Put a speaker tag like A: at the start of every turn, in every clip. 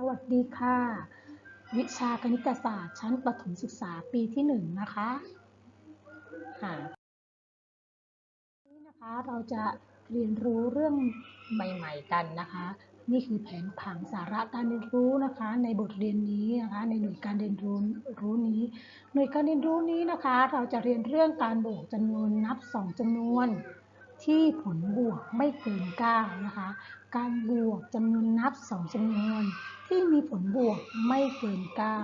A: สวัสดีค่ะ วิชาคณิตศาสตร์ ชั้นประถมศึกษาปีที่หนึ่งนะคะค่ะนนี้นะคะเราจะเรียนรู้เรื่องใหม่ ๆ กันนะคะ นี่คือแผนผังสาระการเรียนรู้นะคะ ในบทเรียนนี้นะคะ ในหน่วยการเรียนรู้รู้นี้ หน่วยการเรียนรู้นี้นะคะ เราจะเรียนเรื่องการบวกจำนวนนับสองจำนวนที่ผลบวกไม่เกิน9นะคะ การบวกจำนวน นับ2จำนวนที่มีผลบวกไม่เกิน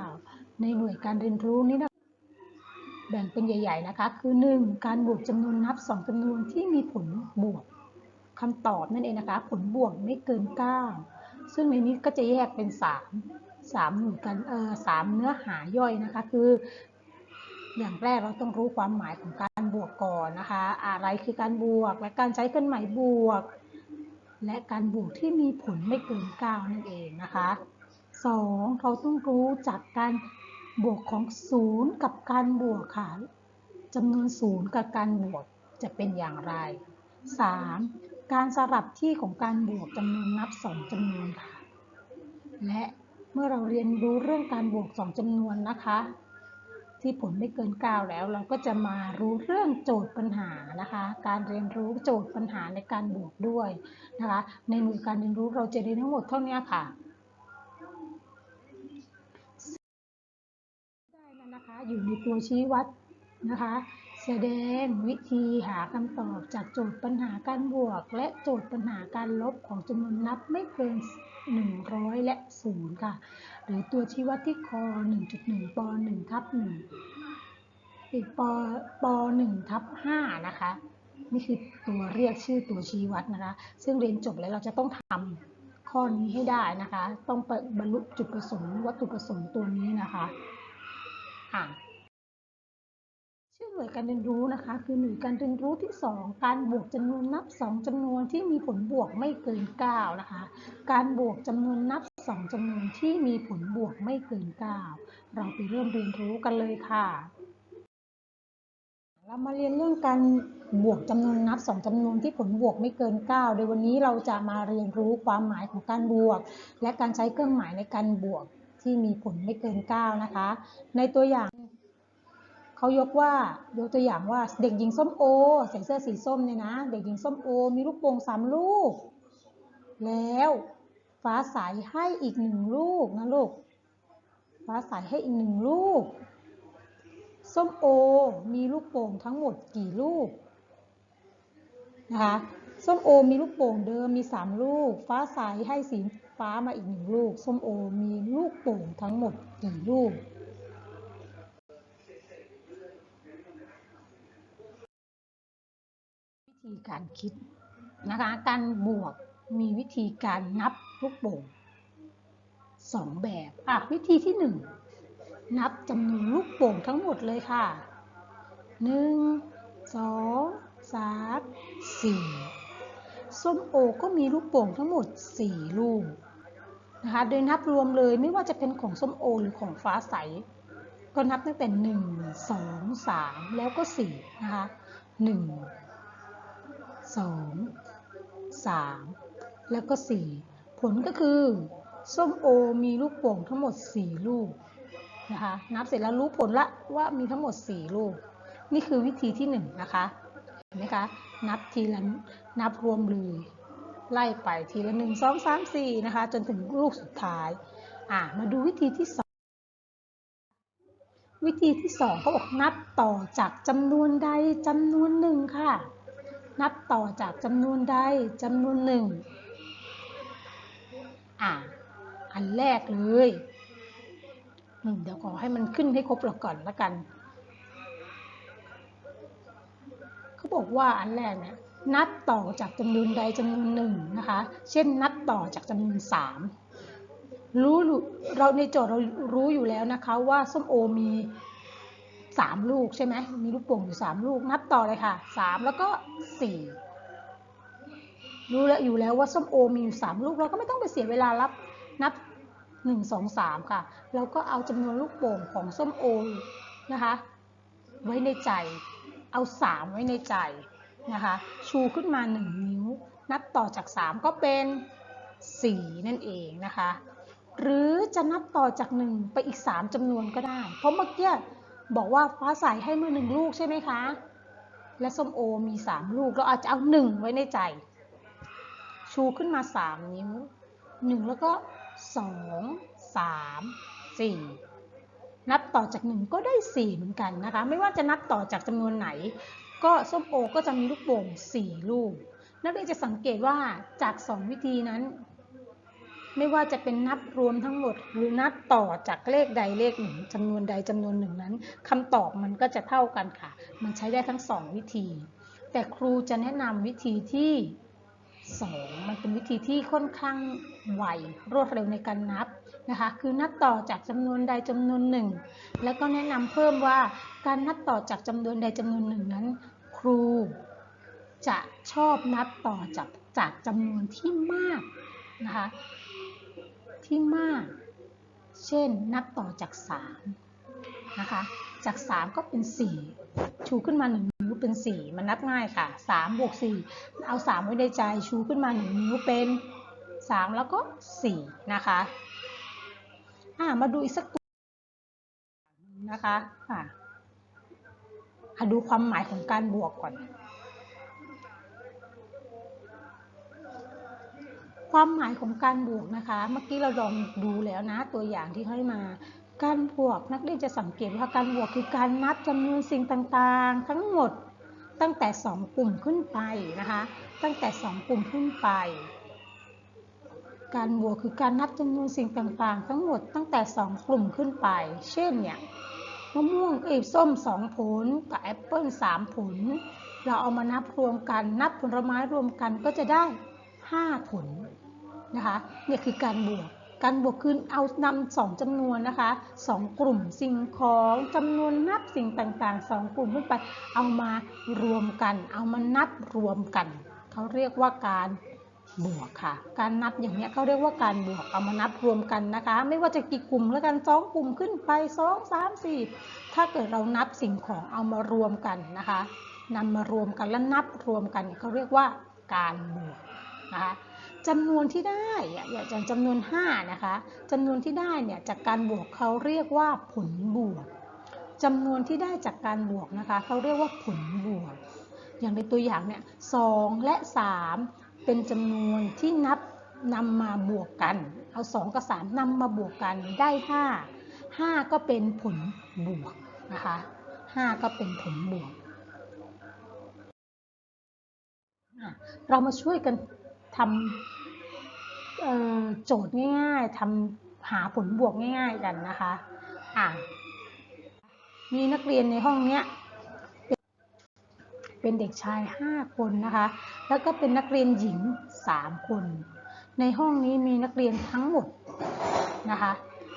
A: 9 ในหน่วยการเรียนรู้นี้นะแบ่งเป็นใหญ่ ๆ นะคะ คือ 1. การบวกจำนวนนับ 2จำนวนที่มีผลบวกคำตอบนั่นเองนะคะ ผลบวกไม่เกิน 9 ซึ่งในนี้ก็จะแยกเป็น 3 3หน่วยกันเออสามเนื้อหาย่อยนะคะ คือ อย่างแรกเราต้องรู้ความหมายของการบวกก่อนนะคะ อะไรคือการบวกและการใช้เครื่องหมายบวก และการบวกที่มีผลไม่เกิน 9 นั่นเองนะคะ 2. เราต้องรู้จักการบวกของศูนย์กับการบวกค่ะจำนวนศูนย์กับการบวกจะเป็นอย่างไร 3. การสลับที่ของการบวกจำนวนนับ 2จำนวนค่ะ และเมื่อเราเรียนรู้เรื่องการบวก 2จำนวนนะคะ ที่ผลไม่เกิน 9 แล้ว เราก็จะมารู้เรื่องโจทย์ปัญหานะคะ การเรียนรู้โจทย์ปัญหาในการบวกด้วยนะคะ ในหน่วยการเรียนรู้เราจะเรียนทั้งหมดเท่านี้ค่ะได้แล้วนะคะอยู่ในตัวชี้วัดนะคะ แสดงวิธีหาคำตอบจากโจทย์ปัญหาการบวก และโจทย์ปัญหาการลบของจำนวนนับไม่เกิน 100 และ 0 ค่ะ หรือตัวชี้วัดที่คอ 1.1 ป 1 ทับ 1 อีกปป 1 ทับ 5 นะคะ นี่คือตัวเรียกชื่อตัวชี้วัดนะคะ ซึ่งเรียนจบแล้วเราจะต้องทำข้อนี้ให้ได้นะคะ ต้องบรรลุจุดประสงค์วัตถุประสงค์ตัวนี้นะคะ อะ ชื่อหน่วยการเรียนรู้นะคะ คือหน่วยการเรียนรู้ที่ 2 การบวกจำนวนนับ 2จำนวนที่มีผลบวกไม่เกิน 9 นะคะ การบวกจำนวนนับ 2จำนวนที่มีผลบวกไม่เกิน 9 เราไปเริ่มเรียนรู้กันเลยค่ะ เรามาเรียนเรื่องการบวกจำนวนนับ 2จำนวนที่ผลบวกไม่เกิน 9 โดยวันนี้เราจะมาเรียนรู้ความหมายของการบวก และการใช้เครื่องหมายในการบวกที่มีผลไม่เกิน 9 นะคะ ในตัวอย่าง เขายกว่ายกตัวอย่างว่าเด็กหญิงส้มโอใส่เสื้อสีส้มเนี่ยนะ เด็กหญิงส้มโอ มีลูกโป่งสามลูก แล้วฟ้าใสให้อีกหนึ่งลูกนะลูก ฟ้าใสให้อีกหนึ่งลูก ส้มโอมีลูกโป่งทั้งหมดกี่ลูกนะคะส้มโอมีลูกโป่งเดิมมี3ลูก ฟ้าใสให้สีฟ้ามาอีกหนึ่งลูก ส้มโอมีลูกโป่งทั้งหมดกี่ลูก ธีการคิดนะคะ การบวกมีวิธีการนับลูกโป่งสองแบบอะวิธีที่หนึ่งนับจำนวนลูกโป่งทั้งหมดเลยค่ะหนึ่งสองสามสี่ส้มโอก็มีลูกโป่งทั้งหมดสี่ลูกนะคะโดยนับรวมเลยไม่ว่าจะเป็นของส้มโอหรือของฟ้าใส ก็นับตั้งแต่หนึ่งสองสามแล้วก็สี่นะคะหนึ่ง สองสามแล้วก็สี่ผลก็คือส้มโอมีลูกโป่งทั้งหมดสี่ลูกนะคะนับเสร็จแล้วรู้ผลละว่ามีทั้งหมดสี่ลูก นี่คือวิธีที่หนึ่งนะคะเห็นไหมคะนับทีละนับรวมเลยไล่ไปทีละหนึ่งสองสามสี่นะคะ จนถึงลูกสุดท้ายอะมาดูวิธีที่สองวิธีที่สองเขาบอกนับต่อจากจำนวนใดจำนวนหนึ่งค่ะ นับต่อจากจำนวนใดจำนวนหนึ่งอะอันแรกเลยเดี๋ยวขอให้มันขึ้นให้ครบแล้วก่อนละกันเขาบอกว่าอันแรกเนี่ยนับต่อจากจำนวนใดจำนวนหนึ่งนะคะ เช่นนับต่อจากจำนวนสามรู้เราในโจทย์เรารู้อยู่แล้วนะคะว่าส้มโอมี สามลูกใช่ไหมมีลูกโป่งอยู่สามลูกนับต่อเลยค่ะสามแล้วก็สี่รู้แล้วอยู่แล้วว่าส้มโอมีอยู่สามลูกเราก็ไม่ต้องไปเสียเวลารับนับหนึ่งสองสามค่ะเราก็เอาจำนวนลูกโป่งของส้มโอนะคะ ไว้ในใจ เอาสามไว้ในใจนะคะ ชูขึ้นมาหนึ่งนิ้ว นับต่อจากสามก็เป็นสี่นั่นเองนะคะ หรือจะนับต่อจากหนึ่งไปอีก3จำนวนก็ได้ เพราะเมื่อกี้ บอกว่าฟ้าใสให้มาหนึ่งลูกใช่ไหมคะ และส้มโอมี3ลูก เราอาจจะเอา1ไว้ในใจ ชูขึ้นมา3นิ้ว1แล้วก็2 3 4นับต่อจาก1ก็ได้4เหมือนกันนะคะ ไม่ว่าจะนับต่อจากจำนวนไหน ก็ส้มโอก็จะมีลูกโป่ง4ลูก นักเรียนจะสังเกตว่าจาก2วิธีนั้น ไม่ว่าจะเป็นนับรวมทั้งหมด หรือนับต่อจากเลขใดเลขหนึ่งจำนวนใดจำนวนหนึ่งนั้นคำตอบมันก็จะเท่ากันค่ะ มันใช้ได้ทั้งสองวิธี แต่ครูจะแนะนำวิธีที่สองมันเป็นวิธีที่ค่อนข้างไวรวดเร็วในการนับนะคะ คือนับต่อจากจำนวนใดจำนวนหนึ่ง แล้วก็แนะนำเพิ่มว่าการนับต่อจากจำนวนใดจำนวนหนึ่งนั้น ครู จะชอบนับต่อจากจากจำนวนที่มากนะคะ ที่มาก เช่นนับต่อจาก3นะคะ จาก 3 ก็เป็น 4 ชูขึ้นมา 1 นิ้วเป็น 4 มันนับง่ายค่ะ3บวก4เอา 3 ไว้ในใจ ชูขึ้นมา 1 นิ้วเป็น 3 แล้วก็ 4 นะคะอ่ามาดูอีกสักตัวนะคะอ่าอะดูความหมายของการบวกก่อน ความหมายของการบวกนะคะ เมื่อกี้เราลองดูแล้วนะ ตัวอย่างที่ให้มา การบวกนักเรียนจะสังเกตว่าการบวกคือการนับจำนวนสิ่งต่างๆ ทั้งหมดตั้งแต่ 2 กลุ่มขึ้นไปนะคะ ตั้งแต่ 2 กลุ่มขึ้นไป การบวกคือการนับจำนวนสิ่งต่างๆ ทั้งหมดตั้งแต่ 2 กลุ่มขึ้นไป เช่นเนี่ยมะม่วงเอ้ยส้ม 2 ผลกับแอปเปิ้ล3 ผล เราเอามานับรวมกันนับผลไม้รวมกันก็จะได้ 5 ผล นะคะเนี่ยคือการบวกการบวกคือเอานำสองจำนวนนะคะสองกลุ่มสิ่งของจำนวนนับสิ่งต่างๆสองกลุ่มขึ้นไป เอามารวมกัน เอามานับรวมกัน เขาเรียกว่าการบวกค่ะ การนับอย่างนี้เขาเรียกว่าการบวกเอามานับรวมกันนะคะ ไม่ว่าจะกี่กลุ่มแล้วกันสองกลุ่มขึ้นไปสองสามสี่ถ้าเกิดเรานับสิ่งของเอามารวมกันนะคะนำมารวมกันแล้วนับรวมกันเขาเรียกว่าการบวกนะคะ จำนวนที่ได้อย่างจำนวน 5 นะคะจำนวนที่ได้เนี่ยจากการบวกเขาเรียกว่าผลบวกจำนวนที่ได้จากการบวกนะคะเขาเรียกว่าผลบวก อย่างในตัวอย่างเนี่ยสและ 3 เป็นจำนวนที่นับนำมาบวกกัน เอา 2 กับ 3นำมาบวกกันได้ 5 5 ก็เป็นผลบวกนะคะ5ก็เป็นผลบวก เรามาช่วยกัน ทำโจทย์ง่าย ๆทำหาผลบวกง่าย ๆกันนะคะอะมีนักเรียนในห้องเนี้ยเป็นเด็กชาย 5 คนนะคะ แล้วก็เป็นนักเรียนหญิง 3 คน ในห้องนี้มีนักเรียนทั้งหมดนะคะ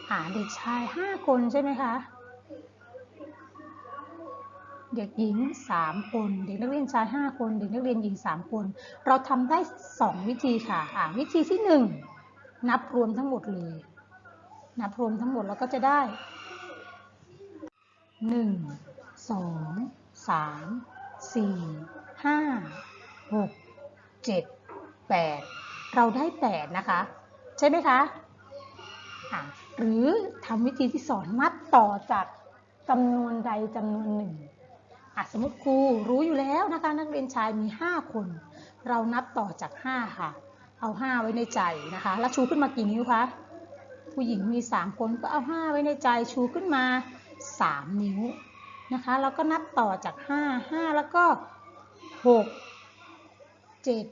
A: หาเด็กชาย 5 คนใช่ไหมคะ เด็กหญิง 3 คน เด็กนักเรียนชาย 5 คน เด็กนักเรียนหญิง 3 คน เราทำได้ 2 วิธีค่ะอ่าวิธีที่ 1 นับรวมทั้งหมดเลย นับรวมทั้งหมดแล้วก็จะได้ 1 2 3 4 5 6 7 8 เราได้ 8 นะคะ ใช่ไหมคะะหรือทำวิธีที่สอนนับต่อจากจำนวนใดจำนวนหนึ่ง สมมติครูรู้อยู่แล้วนะคะ นักเรียนชายมี 5 คน เรานับต่อจาก 5 ค่ะ เอา 5 ไว้ในใจนะคะ แล้วชูขึ้นมากี่นิ้วคะผู้หญิงมี 3 คนก็เอา 5 ไว้ในใจชูขึ้นมา 3 นิ้วนะคะแล้วก็นับต่อจาก 5 5 แล้วก็ 6 7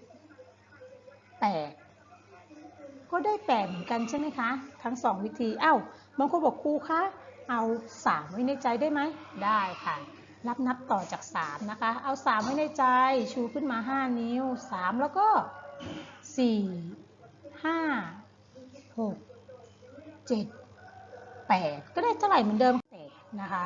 A: 8 ก็ได้ 8 เหมือนกันใช่ไหมคะ ทั้ง 2 วิธี เอ้า บางคนบอกครูคะ เอา 3 ไว้ในใจได้ไหม ได้ค่ะ รับนับต่อจาก 3 นะคะ เอา 3 ไว้ในใจ ชูขึ้นมา 5 นิ้ว 3 แล้วก็ 4 5 6 7 8 ก็ได้เท่าไหร่เหมือนเดิมแต่นะคะ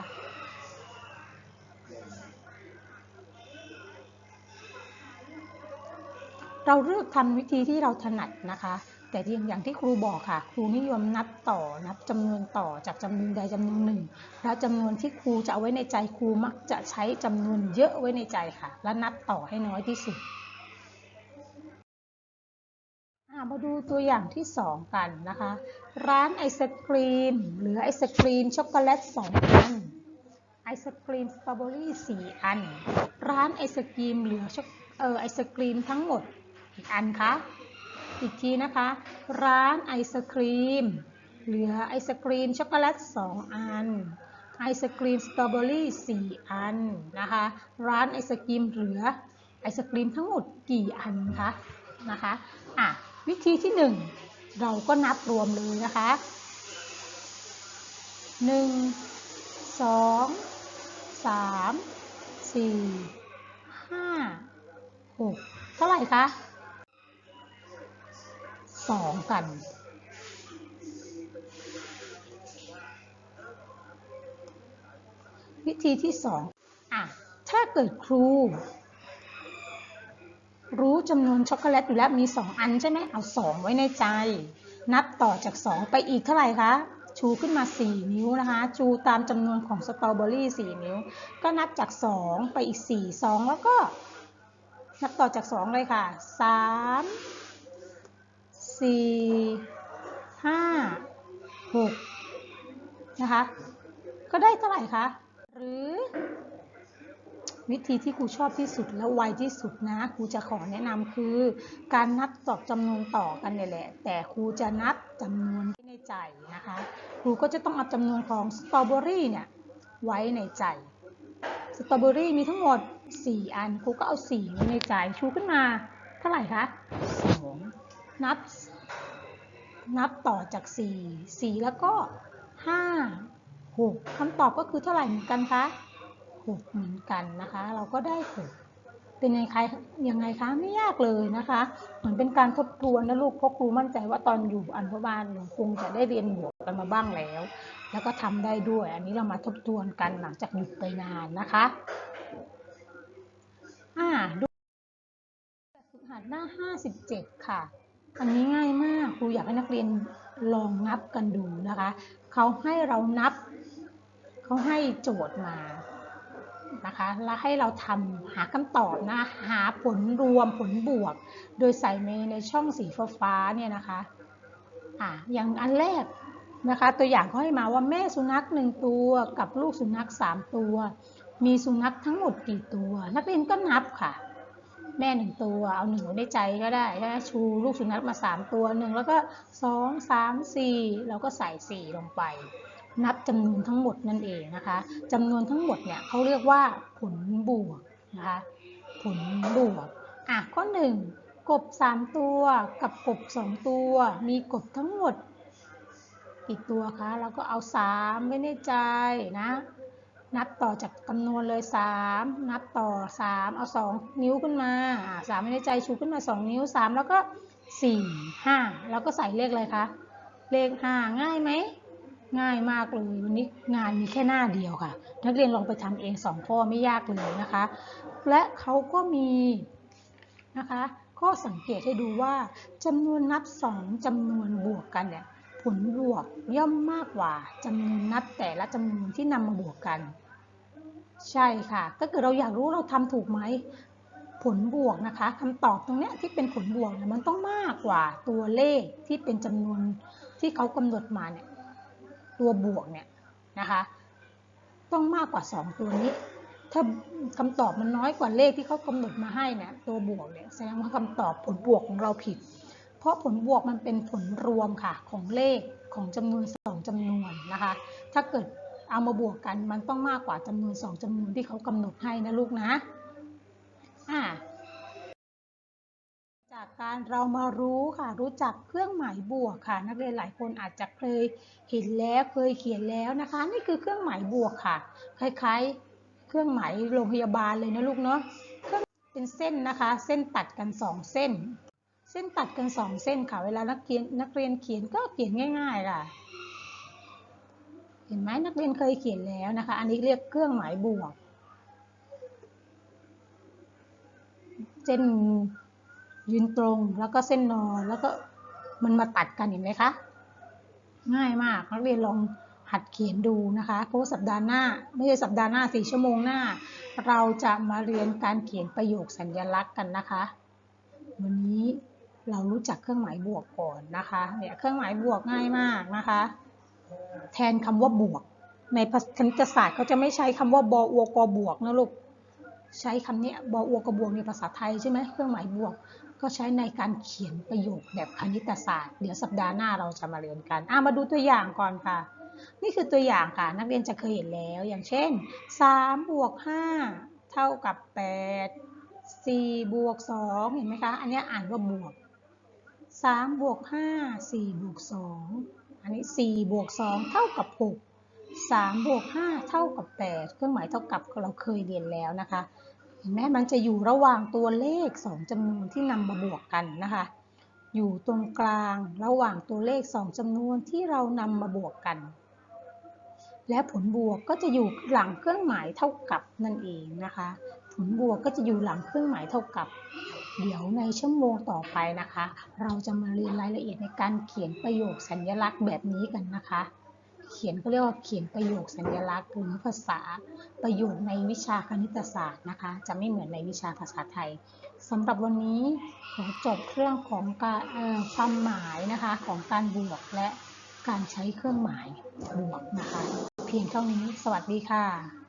A: เราเลือกทำวิธีที่เราถนัดนะคะ แต่อย่างที่ครูบอกค่ะ ครูนิยมนับต่อนับจำนวนต่อจากจำนวนใดจำนวนหนึ่ง แล้วจำนวนที่ครูจะเอาไว้ในใจครูมักจะใช้จำนวนเยอะไว้ในใจค่ะ และนับต่อให้น้อยที่สุดมาดูตัวอย่างที่ 2 กันนะคะ ร้านไอศครีมเหลือไอศครีมช็อกโกแลต2อันไอศครีมสตรอเบอรี่4อัน ร้านไอศครีมเหลือเออไอศครีมทั้งหมดกี่อันคะ อีกทีนะคะ ร้านไอศครีม เหลือไอศครีมช็อกโกแลต 2 อัน ไอศครีมสตรอเบอรี่4อันนะคะ ร้านไอศครีมเหลือไอศครีมทั้งหมดกี่อันคะนะคะอะวิธีที่ 1 เราก็นับรวมเลยนะคะ 1 2 3 4 5 6 เท่าไหร่คะ 2กัน วิธีที่สองอะถ้าเกิดครู รู้จำนวนช็อกโกแลตอยู่แล้วมี2อันใช่ไหมเอา2ไว้ในใจ นับต่อจาก2ไปอีกเท่าไหร่คะชูขึ้นมา 4 นิ้วนะคะ ชูตามจำนวนของสตรอเบอรี่ 4 นิ้ว ก็นับจาก 2 ไปอีก 4 2 แล้วก็ นับต่อจาก 2 เลยค่ะ 3 4 5 6นะคะ ก็ได้เท่าไหร่คะ หรือ วิธีที่ครูชอบที่สุดและไวที่สุดนะครูจะขอแนะนำคือ การนับตอบจำนวนต่อกันเนี่ยแหละ แต่ครูจะนับจำนวนที่ในใจนะคะ ครูก็จะต้องเอาจำนวนของสตรอเบอรี่เนี่ยไว้ในใจสตรอเบอรี่มีทั้งหมด 4 อันครูก็เอา 4 ไว้ในใจชูขึ้นมา เท่าไหร่คะ นับ นับต่อจาก 4 4 แล้วก็ 5 6คำตอบก็คือเท่าไหร่เหมือนกันคะ 6 เหมือนกันนะคะ เราก็ได้ 6 เป็นยังไงยังไงคะ ไม่ยากเลยนะคะ เหมือนเป็นการทบทวนนะลูกเพราะครูมั่นใจว่าตอนอยู่อนุบาลหนูคงจะได้เรียนบวกกันมาบ้างแล้ว แล้วก็ทำได้ด้วย อันนี้เรามาทบทวนกันหลังจากหยุดไปนานนะคะอ่าดูแบบฝึกหัดหน้า 57 ค่ะ อันนี้ง่ายมากครูอยากให้นักเรียนลองนับกันดูนะคะเขาให้เรานับเขาให้โจทย์มานะคะแล้วให้เราทำหาคำตอบนะหาผลรวมผลบวก โดยใส่ในในช่องสีฟ้าเนี่ยนะคะอะอย่างอันแรกนะคะตัวอย่างเขาให้มาว่าแม่สุนัขหนึ่งตัวกับลูกสุนัขสามตัว มีสุนัขทั้งหมดกี่ตัว นักเรียนก็นับค่ะ แม่หนึ่งตัว เอาหนึ่งไว้ในใจก็ได้ใช่ไหมชูลูกสุนัขมาสามตัวหนึ่งแล้วก็สองสามสี่เราก็ใส่สี่ลงไป นับจำนวนทั้งหมดนั่นเองนะคะจำนวนทั้งหมดเนี่ยเขาเรียกว่าผลบวกนะคะผลบวกอะข้อหนึ่งกบสามตัวกับกบสองตัว มีกบทั้งหมดกี่ตัวคะเราก็เอาสามไว้ในใจนะ นับต่อจากจำนวนเลย 3 นับต่อ 3 เอา 2 นิ้วขึ้นมาสามในใจชูขึ้นมา 2 นิ้ว 3 แล้วก็ 4 5 แล้วก็ใส่เลขอะไรคะ เลข 5 ง่ายไหม ง่ายมากเลยวันนี้งานมีแค่หน้าเดียวค่ะ นักเรียนลองไปทำเอง 2 ข้อไม่ยากเลยนะคะ และเขาก็มีนะคะข้อสังเกตให้ดูว่าจำนวนนับ 2จำนวนบวกกันเนี่ยผลบวกย่อมมากกว่าจำนวนนับแต่ละจำนวนที่นำมาบวกกัน ใช่ค่ะ ถ้าเกิดเราอยากรู้เราทำถูกไหมผลบวกนะคะคำตอบตรงเนี้ยที่เป็นผลบวกเนี่ยมันต้องมากกว่าตัวเลขที่เป็นจำนวนที่เขากำหนดมาเนี่ยตัวบวกเนี่ยนะคะ ต้องมากกว่า 2 ตัวนี้ ถ้าคำตอบมันน้อยกว่าเลขที่เขากำหนดมาให้เนี่ยตัวบวกเนี่ยแสดงว่าคำตอบผลบวกของเราผิด เพราะผลบวกมันเป็นผลรวมค่ะของเลขของจำนวนสองจำนวนนะคะ ถ้าเกิด เอามาบวกกันมันต้องมากกว่าจำนวนสองจำนวนที่เขากำหนดให้นะลูกนะอ่าจากการเรามารู้ค่ะรู้จักเครื่องหมายบวกค่ะ นักเรียนหลายคนอาจจะเคยเห็นแล้วเคยเขียนแล้วนะคะ นี่คือเครื่องหมายบวกค่ะ คล้ายๆ เครื่องหมายโรงพยาบาลเลยนะลูกเนาะเครื่องเป็นเส้นนะคะ เส้นตัดกันสองเส้น เส้นตัดกันสองเส้นค่ะ เวลานักเรียนนักเรียนเขียนก็เขียนง่าย ๆ ค่ะ เห็นไหมนักเรียนเคยเขียนแล้วนะคะ อันนี้เรียกเครื่องหมายบวก เส้นยืนตรงแล้วก็เส้นนอนแล้วก็มันมาตัดกันเห็นไหมคะ ง่ายมากนักเรียนลองหัดเขียนดูนะคะเพราะสัปดาห์หน้าไม่ใช่สัปดาห์หน้าสี่ชั่วโมงหน้า เราจะมาเรียนการเขียนประโยคสัญลักษณ์กันนะคะ วันนี้เรารู้จักเครื่องหมายบวกก่อนนะคะเนี่ยเครื่องหมายบวกง่ายมากนะคะ แทนคำว่าบวก ในคณิตศาสตร์เขาจะไม่ใช้คำว่าบออวกบวกนะลูก ใช้คำนี้บออวกบวกในภาษาไทยใช่ไหมเครื่องหมายบวก ก็ใช้ในการเขียนประโยคแบบคณิตศาสตร์ เดี๋ยวสัปดาห์หน้าเราจะมาเรียนกันอะมาดูตัวอย่างก่อนค่ะ นี่คือตัวอย่างค่ะ นักเรียนจะเคยเห็นแล้ว อย่างเช่น3บวก5เท่ากับ 8 4บวก2เห็นไหมคะ อันนี้อ่านว่าบวก3บวก5 4บวก2 อันนี้4บวก2เท่ากับ 6 3บวก5เท่ากับ 8 เครื่องหมายเท่ากับเราเคยเรียนแล้วนะคะเห็นไหมมันจะอยู่ระหว่างตัวเลข 2จำนวนที่นำมาบวกกันนะคะ อยู่ตรงกลางระหว่างตัวเลข 2จำนวนที่เรานำมาบวกกัน และผลบวกก็จะอยู่หลังเครื่องหมายเท่ากับนั่นเองนะคะ ผลบวกก็จะอยู่หลังเครื่องหมายเท่ากับ เดี๋ยวในชั่วโมงต่อไปนะคะ เราจะมาเรียนรายละเอียดในการเขียนประโยคสัญลักษณ์แบบนี้กันนะคะ เขียนก็เรียกว่าเขียนประโยคสัญลักษณ์หรือภาษาประโยคในวิชาคณิตศาสตร์นะคะ จะไม่เหมือนในวิชาภาษาไทยสำหรับวันนี้ขอจบเรื่องของการความหมายนะคะของการบวกและการใช้เครื่องหมายบวกนะคะ เพียงเท่านี้สวัสดีค่ะ